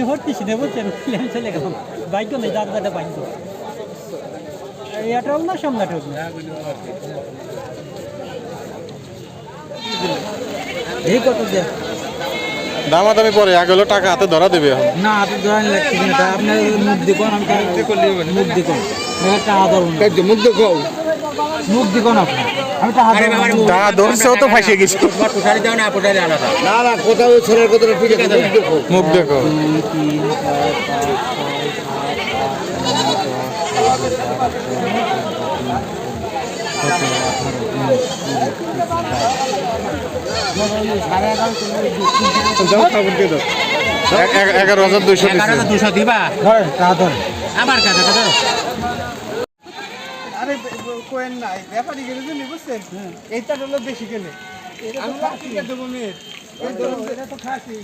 এমনি ভর্তিছি না বলছেন আমি চলে গেলাম। নেই দাদা দাদা বাইক এটা না হোক না এই কত দেয়? দামাদামি পরে আগে হলো টাকা হাতে ধরা দেবে এখন। না আপনি ধরেন লাগছে না আপনার মুখ দেখুন আমি মুখ দেখুন মুখ দেখো মুখ দেখুন আপনি আমি তা হাতে ধরছেও তো ফাঁসিয়ে গেছে। না না কোথাও ছেলের কোথাও মুখ দেখো। এগারো হাজার ধরেন টাকা ধরেন আরে কোয়েন নাই ব্যাপারই গেলে জানি বুঝছেন? এইটা হলো বেশি গেলে। আমি লাঠিটা দেবো মেয়ের এটা তো খাসি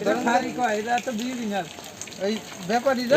এটা খাসি কয় এটা তো বিয়ে দিন এই ব্যাপারীরা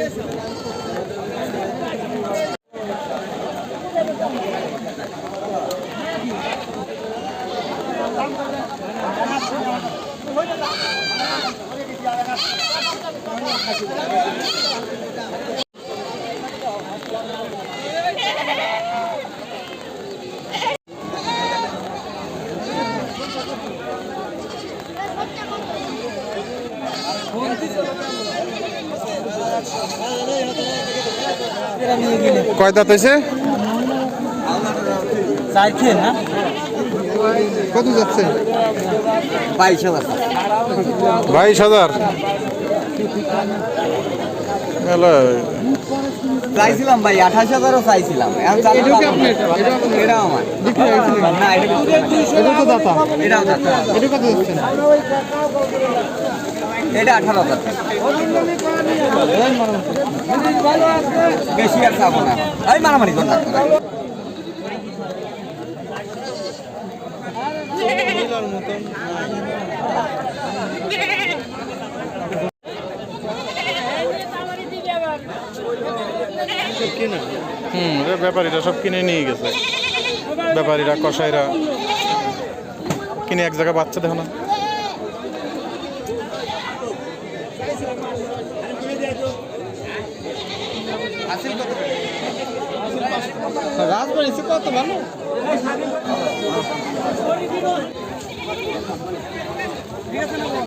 Gracias. কয় দাঁত হয়েছে? কত যাচ্ছে? বাইশ হাজার। বাইশ হাজার। চাইছিলাম ভাই আঠাশ হাজারও চাইছিলাম। এখন না। আমার। না এটা এটা এটা এটা আঠারো হাজার বেশি আর চাবো না। এই মারামারি কর না। হুম ব্যাপারীরা সব কিনে নিয়ে গেছে। ব্যাপারীরা কসাইরা। কিনে এক জায়গায় বাচ্চা দেখো না। রাজবাড়ি কত ভালো?